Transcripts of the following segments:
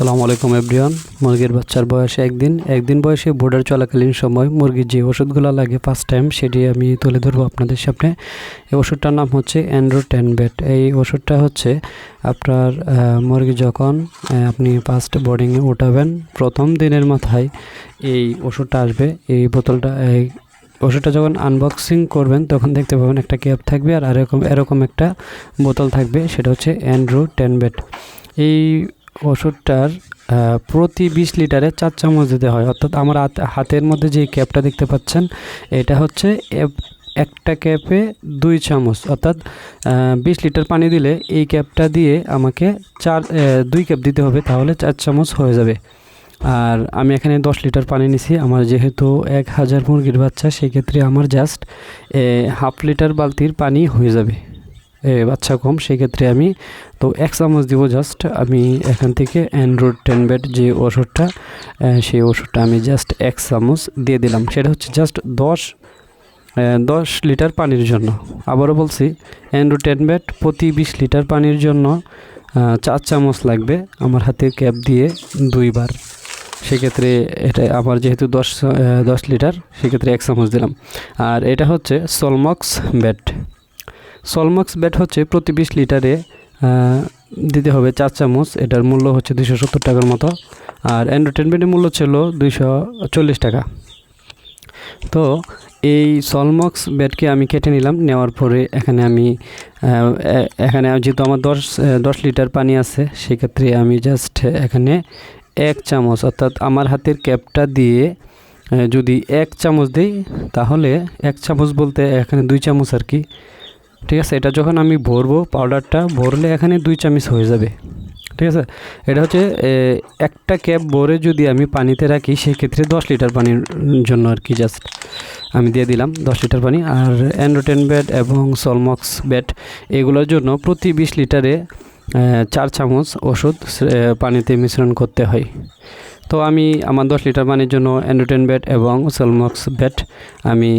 আসসালামু আলাইকুম এভরিওয়ান। মুরগির বাচ্চার বয়স একদিন। একদিন বয়সে বোর্ডার চলাকালীন সময় মুরগির যে ওষুধগুলো লাগে ফার্স্ট টাইম সেটি আমি তুলে ধরবো আপনাদের সামনে। এই ওষুধটার নাম হচ্ছে অ্যান্ড্রো টেন বেট এই ওষুধটা হচ্ছে আপনার মুরগি যখন আপনি ফার্স্ট বোর্ডিংয়ে উঠাবেন, প্রথম দিনের মাথায় এই ওষুধটা আসবে। এই বোতলটা, এই ওষুধটা যখন আনবক্সিং করবেন, তখন দেখতে পাবেন একটা ক্যাপ থাকবে আর এরকম এরকম একটা বোতল থাকবে। সেটা হচ্ছে অ্যান্ড্রো টেন বেট এই ওষুধটার প্রতি বিশ লিটারে চার চামচ দিতে হয়। অর্থাৎ আমার হাত- হাতের মধ্যে যে ক্যাপটা দেখতে পাচ্ছেন, এটা হচ্ছে একটা ক্যাপে দুই চামচ। অর্থাৎ বিশ লিটার পানি দিলে এই ক্যাপটা দিয়ে আমাকে চার দুই ক্যাপ দিতে হবে, তাহলে চার চামচ হয়ে যাবে। আর আমি এখানে দশ লিটার পানি নিছি। আমার যেহেতু এক হাজার মুরগির বাচ্চা, সেক্ষেত্রে আমার জাস্ট হাফ লিটার বালতির পানি হয়ে যাবে। বাচ্চা কম, সেক্ষেত্রে আমি, তো এক চামচ দিব জাস্ট আমি এখান থেকে অ্যান্ড্রয়েড টেন বেড যে ওষুধটা সেই ওষুধটা আমি জাস্ট এক চামচ দিয়ে দিলাম। সেটা হচ্ছে জাস্ট দশ দশ লিটার পানির জন্য। আবারও বলছি অ্যান্ড্রয়েড টেন বেড প্রতি বিশ লিটার পানির জন্য চার চামচ লাগবে আমার হাতে ক্যাপ দিয়ে দুইবার। সেক্ষেত্রে এটা আমার যেহেতু দশ দশ লিটার, সেক্ষেত্রে এক চামচ দিলাম। আর এটা হচ্ছে সলমক্স ব্যাট সলমক্স ব্যাট হচ্ছে প্রতি বিশ লিটারে দিতে হবে চার চামচ। এটার মূল্য হচ্ছে দুশো সত্তর টাকার মতো। আর অ্যান্ড্রয়েড মূল্য ছিল দুইশো চল্লিশ টাকা। তো এই সলমক্স ব্যাটকে আমি কেটে নিলাম। নেওয়ার পরে এখানে আমি এখানে যেহেতু আমার দশ দশ লিটার পানি আছে, সেক্ষেত্রে আমি জাস্ট এখানে এক চামচ, অর্থাৎ আমার হাতের ক্যাপটা দিয়ে যদি এক চামচ দিই, তাহলে এক চামচ বলতে এখানে দুই চামচ আর কি। ঠিক আছে, এটা যখন আমি ভরবো পাউডারটা ভরলে এখানে দুই চামচ হয়ে যাবে। ঠিক আছে? এটা হচ্ছে একটা ক্যাপ ভরে যদি আমি পানিতে রাখি, সেক্ষেত্রে দশ লিটার পানির জন্য আর কি জাস্ট আমি দিয়ে দিলাম দশ লিটার পানি। আর অ্যান্ড্রোটেন ব্যাট এবং সলমক্স ব্যাট, এগুলোর জন্য প্রতি বিশ লিটারে চার চামচ ওষুধ পানিতে মিশ্রণ করতে হয়। তো আমি আমার দশ লিটার পানির জন্য অ্যান্ড্রোটেন ব্যাট এবং সলমক্স ব্যাট আমি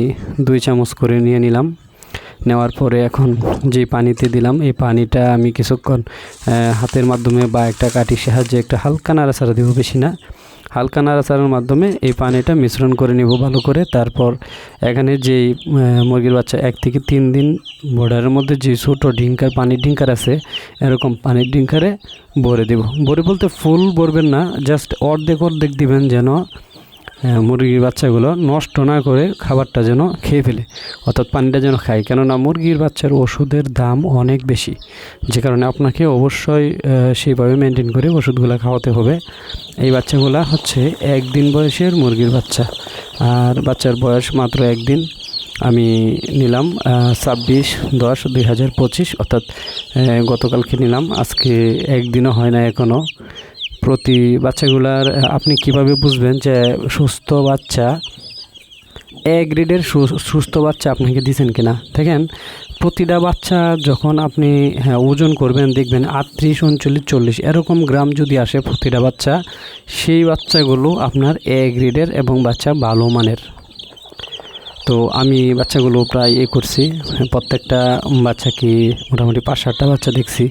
দুই চামচ করে নিয়ে নিলাম। নেওয়ার পরে এখন যে পানিতে দিলাম, এই পানিটা আমি কিছুক্ষণ হাতের মাধ্যমে বা একটা কাঠির সাহায্যে একটা হালকা নাড়াচাড়া দেবো বেশি না। হালকা নাড়াচাড়ার মাধ্যমে এই পানিটা মিশ্রণ করে নিব ভালো করে। তারপর এখানে যেই মুরগির বাচ্চা এক থেকে তিন দিন বর্ডারের মধ্যে যে ছোটো ডিঙ্কার, পানির ডিঙ্কার আছে, এরকম পানির ডিঙ্কারে ভরে দেব। ভরে বলতে ফুল ভরবেন না জাস্ট অর্ধেক অর্ধেক দিবেন যেন মুরগির বাচ্চাগুলো নষ্ট না করে খাবারটা যেন খেয়ে ফেলে, অর্থাৎ পানিটা যেন খায়। কেননা মুরগির বাচ্চার ওষুধের দাম অনেক বেশি। যে কারণে আপনাকে অবশ্যই সেইভাবে মেনটেন করে ওষুধগুলো খাওয়াতে হবে। এই বাচ্চাগুলো হচ্ছে একদিন বয়সের মুরগির বাচ্চা। আর বাচ্চার বয়স মাত্র একদিন। আমি নিলাম ছাব্বিশ দশ দুই হাজার পঁচিশ, অর্থাৎ গতকালকে নিলাম। আজকে একদিনও হয় না এখনও প্রতি বাচ্চাগুলার আপনি কীভাবে বুঝবেন যে সুস্থ বাচ্চা এ গ্রেডের সুস্থ বাচ্চা আপনাকে দিচ্ছেন কিনা? দেখেন, প্রতিটা বাচ্চা যখন আপনি হ্যাঁ ওজন করবেন, দেখবেন আটত্রিশ, উনচল্লিশ, চল্লিশ, এরকম গ্রাম যদি আসে প্রতিটা বাচ্চা, সেই বাচ্চাগুলো আপনার এ গ্রেডের এবং বাচ্চা ভালো মানের। তো আমি বাচ্চাগুলো প্রায় এ করছি। প্রত্যেকটা বাচ্চাকে মোটামুটি পাঁচ সাতটা বাচ্চা দেখছি।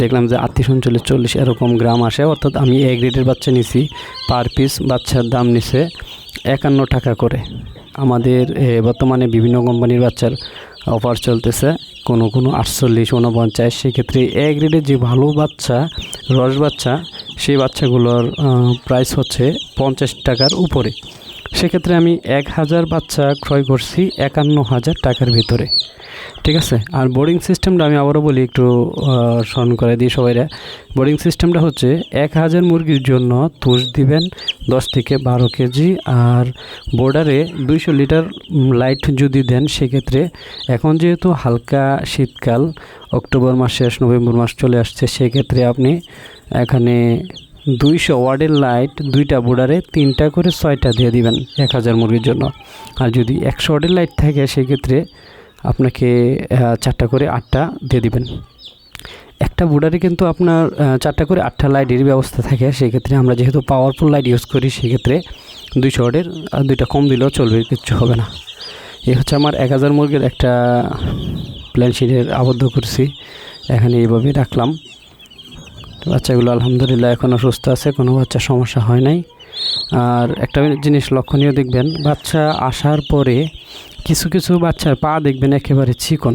দেখলাম যে আটত্রিশ উনচল্লিশ চল্লিশ এরকম গ্রাম আসে। অর্থাৎ আমি এ গ্রেডের বাচ্চা নিছি পার পিস বাচ্চার দাম নিছে একান্ন টাকা করে। আমাদের বর্তমানে বিভিন্ন কোম্পানির বাচ্চার অফার চলতেছে, কোনো কোনো আটচল্লিশ উনপঞ্চাশ সেক্ষেত্রে এ গ্রেডের যে ভালো বাচ্চা, রস বাচ্চা, সেই বাচ্চাগুলোর প্রাইস হচ্ছে পঞ্চাশ টাকার উপরে। সেক্ষেত্রে আমি এক হাজার বাচ্চা ক্রয় করছি একান্ন হাজার টাকার ভিতরে। ঠিক আছে? আর বোর্ডিং সিস্টেমটা আমি আবারও বলি, একটু স্মরণ করে দিই সবাইরা। বোর্ডিং সিস্টেমটা হচ্ছে এক হাজার মুরগির জন্য তুষ দিবেন দশ থেকে বারো কেজি, আর বোর্ডারে দুইশো লিটার লাইট যদি দেন, সেক্ষেত্রে এখন যেহেতু হালকা শীতকাল, অক্টোবর মাস শেষ, নভেম্বর মাস চলে আসছে, সেক্ষেত্রে আপনি এখানে দুইশো ওয়ার্ডের লাইট দুইটা বোর্ডারে তিনটা করে ছয়টা দিয়ে দিবেন এক হাজার মুরগির জন্য। আর যদি একশো ওয়ার্ডের লাইট থাকে, সেক্ষেত্রে আপনাকে চারটা করে আটটা দিয়ে দিবেন। একটা বোর্ডারে কিন্তু আপনার চারটা করে আটটা লাইটের ব্যবস্থা থাকে। সেক্ষেত্রে আমরা যেহেতু পাওয়ারফুল লাইট ইউজ করি, সেক্ষেত্রে দুইশো ওয়ার্ডের আর দুইটা কম দিলেও চলবে, কিচ্ছু হবে না। এই হচ্ছে আমার এক হাজার মুরগির একটা প্ল্যান শিটের আবদ্ধ করছি। এখানে এইভাবে রাখলাম। বাচ্চাগুলো আলহামদুলিল্লাহ এখনও সুস্থ আছে কোনো বাচ্চা সমস্যা হয় নাই। আর একটা জিনিস লক্ষণীয় দেখবেন বাচ্চা আসার পরে কিছু কিছু বাচ্চার পা দেখবেন একেবারে চিকন।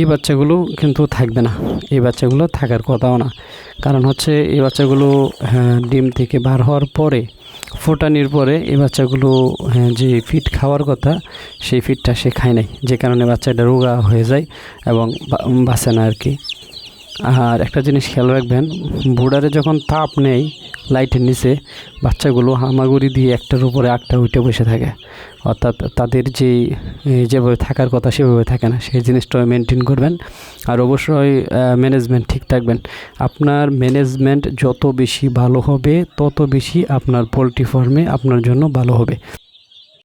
এই বাচ্চাগুলো কিন্তু থাকবে না এই বাচ্চাগুলো থাকার কথাও না। কারণ হচ্ছে এই বাচ্চাগুলো হ্যাঁ, ডিম থেকে বার হওয়ার পরে ফোটানির পরে এই বাচ্চাগুলো হ্যাঁ, যে ফিট খাওয়ার কথা সেই ফিটটা সে খায় নাই। যে কারণে বাচ্চাটা রোগা হয়ে যায় এবং বাঁচে না আর কি। আর একটা জিনিস খেয়াল রাখবেন বোর্ডারে যখন তাপ নেই লাইটের নিচে, বাচ্চাগুলো হামাগুড়ি দিয়ে একটার উপরে আটটা উঠে বসে থাকে। অর্থাৎ তাদের যে যেভাবে থাকার কথা সেভাবে থাকে না। সেই জিনিসটা মেনটেন করবেন। আর অবশ্যই ম্যানেজমেন্ট ঠিক থাকবেন। আপনার ম্যানেজমেন্ট যত বেশি ভালো হবে, তত বেশি আপনার পোলট্রি ফার্মে আপনার জন্য ভালো হবে।